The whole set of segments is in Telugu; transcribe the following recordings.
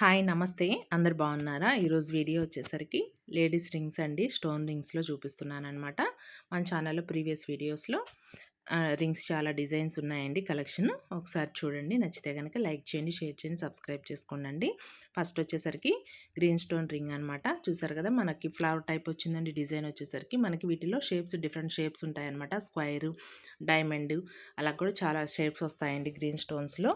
హాయ్ నమస్తే. అందరు బాగున్నారా? ఈరోజు వీడియో వచ్చేసరికి లేడీస్ రింగ్స్ అండి. స్టోన్ రింగ్స్లో చూపిస్తున్నాను అనమాట మన ఛానల్లో ప్రీవియస్ వీడియోస్లో. రింగ్స్ చాలా డిజైన్స్ ఉన్నాయండి కలెక్షన్. ఒకసారి చూడండి. నచ్చితే కనుక లైక్ చేయండి షేర్ చేయండి సబ్స్క్రైబ్ చేసుకోండి ఫస్ట్ వచ్చేసరికి గ్రీన్ స్టోన్ రింగ్ అనమాట చూసారు కదా మనకి ఫ్లవర్ టైప్ వచ్చిందండి డిజైన్ వచ్చేసరికి. మనకి వీటిలో షేప్స్ డిఫరెంట్ షేప్స్ ఉంటాయన్నమాట. స్క్వైర్ డైమండ్ అలా కూడా చాలా షేప్స్ వస్తాయండి గ్రీన్ స్టోన్స్లో.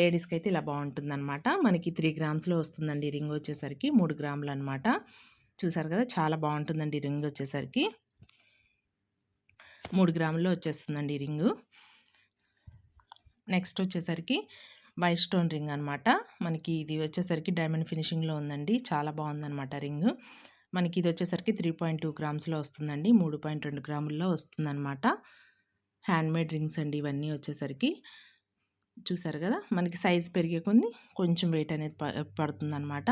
లేడీస్కి అయితే ఇలా బాగుంటుందన్నమాట. మనకి త్రీ గ్రామ్స్లో వస్తుందండి రింగ్ వచ్చేసరికి మూడు గ్రాములు అనమాట చూసారు కదా చాలా బాగుంటుందండి రింగ్ వచ్చేసరికి. మూడు గ్రాముల్లో వచ్చేస్తుందండి రింగు. నెక్స్ట్ వచ్చేసరికి వైట్ స్టోన్ రింగ్ అనమాట మనకి ఇది వచ్చేసరికి డైమండ్ ఫినిషింగ్లో ఉందండి. చాలా బాగుందనమాట రింగ్. మనకి ఇది వచ్చేసరికి త్రీ పాయింట్ టూ గ్రామ్స్లో వస్తుందండి. మూడు పాయింట్ రెండు గ్రాముల్లో వస్తుందన్నమాట. హ్యాండ్మేడ్ రింగ్స్ అండి ఇవన్నీ వచ్చేసరికి. చూసారు కదా? మనకి సైజ్ పెరిగే కొన్ని కొంచెం వెయిట్ అనేది పడుతుంది అనమాట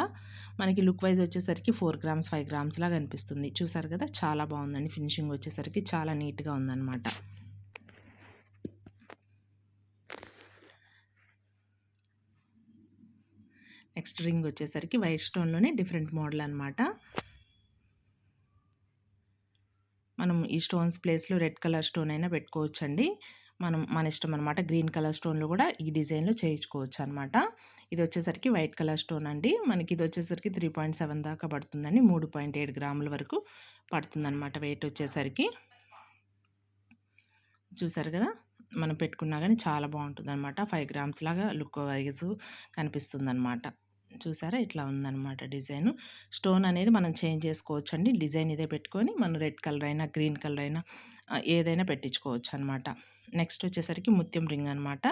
మనకి లుక్ వైజ్ వచ్చేసరికి ఫోర్ గ్రామ్స్ ఫైవ్ గ్రామ్స్ లాగా అనిపిస్తుంది. చూసారు కదా? చాలా బాగుందండి ఫినిషింగ్ వచ్చేసరికి. చాలా నీట్గా ఉందన్నమాట. నెక్స్ట్ రింగ్ వచ్చేసరికి వైట్ స్టోన్లోనే డిఫరెంట్ మోడల్ అనమాట మనం ఈ స్టోన్స్ ప్లేస్లో రెడ్ కలర్ స్టోన్ అయినా పెట్టుకోవచ్చండి. మనం మన ఇష్టం అనమాట గ్రీన్ కలర్ స్టోన్లు కూడా ఈ డిజైన్లో చేయించుకోవచ్చు అనమాట ఇది వచ్చేసరికి వైట్ కలర్ స్టోన్ అండి. మనకి ఇది వచ్చేసరికి త్రీ పాయింట్ సెవెన్ దాకా పడుతుందండి. మూడు పాయింట్ ఏడు గ్రాముల వరకు పడుతుందన్నమాట వెయిట్ వచ్చేసరికి. చూసారు కదా? మనం పెట్టుకున్నా కానీ చాలా బాగుంటుంది అనమాట ఫైవ్ గ్రామ్స్ లాగా లుక్ వైజ్ కనిపిస్తుంది అనమాట చూసారా? ఇట్లా ఉందన్నమాట డిజైన్. స్టోన్ అనేది మనం చేంజ్ చేసుకోవచ్చు అండి డిజైన్ ఇదే పెట్టుకొని మనం రెడ్ కలర్ అయినా గ్రీన్ కలర్ అయినా ఏదైనా పెట్టించుకోవచ్చు అనమాట నెక్స్ట్ వచ్చేసరికి ముత్యం రింగ్ అనమాట.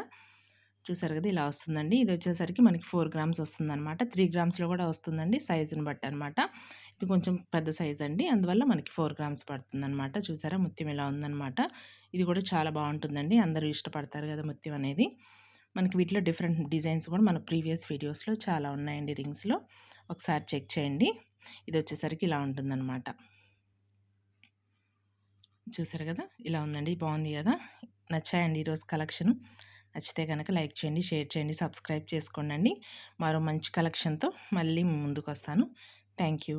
చూసారు కదా ఇలా వస్తుందండి. ఇది వచ్చేసరికి మనకి ఫోర్ గ్రామ్స్ వస్తుందన్నమాట త్రీ గ్రామ్స్లో కూడా వస్తుందండి సైజుని బట్టి అనమాట. ఇది కొంచెం పెద్ద సైజ్ అండి. అందువల్ల మనకి ఫోర్ గ్రామ్స్ పడుతుందన్నమాట చూసారా ముత్యం ఇలా ఉందన్నమాట ఇది కూడా చాలా బాగుంటుందండి. అందరూ ఇష్టపడతారు కదా ముత్యం అనేది. మనకి వీటిలో డిఫరెంట్ డిజైన్స్ కూడా మన ప్రీవియస్ వీడియోస్లో చాలా ఉన్నాయండి రింగ్స్లో. ఒకసారి చెక్ చేయండి. ఇది వచ్చేసరికి ఇలా ఉంటుందన్నమాట చూసారు కదా? ఇలా ఉందండి. బాగుంది కదా? నచ్చాయండి ఈరోజు కలెక్షన్. నచ్చితే కనుక లైక్ చేయండి షేర్ చేయండి సబ్స్క్రైబ్ చేసుకోండి మరో మంచి కలెక్షన్తో మళ్ళీ ముందుకు వస్తాను థ్యాంక్ యూ.